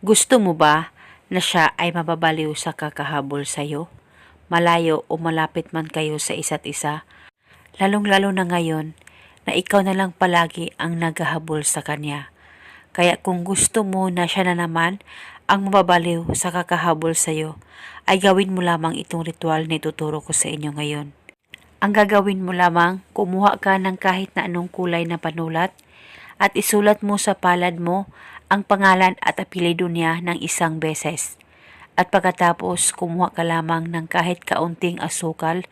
Gusto mo ba na siya ay mababaliw sa kakahabol sa'yo? Malayo o malapit man kayo sa isa't isa? Lalong-lalo na ngayon na ikaw na lang palagi ang naghahabol sa kanya. Kaya kung gusto mo na siya na naman ang mababaliw sa kakahabol sa'yo, ay gawin mo lamang itong ritual na ituturo ko sa inyo ngayon. Ang gagawin mo lamang, kumuha ka ng kahit na anong kulay na panulat at isulat mo sa palad mo ang pangalan at apelido niya ng isang beses. At pagkatapos, kumuha ka lamang ng kahit kaunting asukal,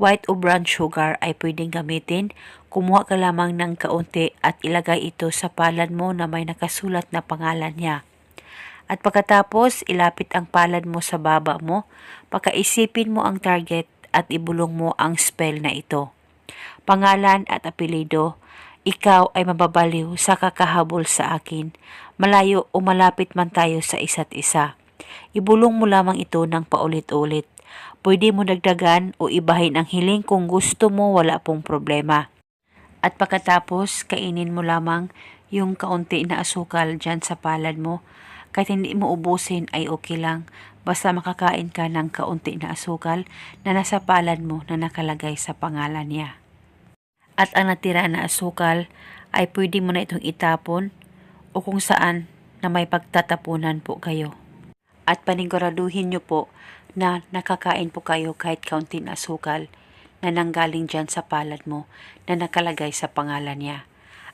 white o brown sugar ay pwedeng gamitin. Kumuha ka lamang ng kaunti at ilagay ito sa palad mo na may nakasulat na pangalan niya. At pagkatapos, ilapit ang palad mo sa baba mo, pakaisipin mo ang target at ibulong mo ang spell na ito. Pangalan at apelido, ikaw ay mababaliw sa kakahabol sa akin, malayo o malapit man tayo sa isa't isa. Ibulong mo lamang ito ng paulit-ulit. Pwede mo dagdagan o ibahin ang hiling kung gusto mo wala pong problema. At pagkatapos, kainin mo lamang yung kaunti na asukal dyan sa palad mo. Kahit hindi mo ubusin ay okay lang. Basta makakain ka ng kaunti na asukal na nasa palad mo na nakalagay sa pangalan niya. At ang natira na asukal ay pwede mo na itong itapon o kung saan na may pagtatapunan po kayo. At paniguraduhin nyo po na nakakain po kayo kahit kaunti na asukal na nanggaling dyan sa palad mo na nakalagay sa pangalan niya.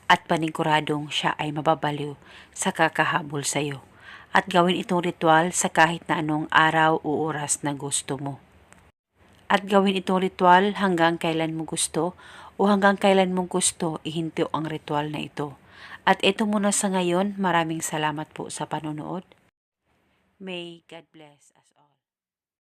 At paniguradong siya ay mababaliw sa kakahabol sa iyo. At gawin itong ritual sa kahit na anong araw o oras na gusto mo. At gawin itong ritual hanggang kailan mo gusto o hanggang kailan mo gusto ihinto ang ritual na ito. At ito muna sa ngayon, maraming salamat po sa panonood. May God bless us all.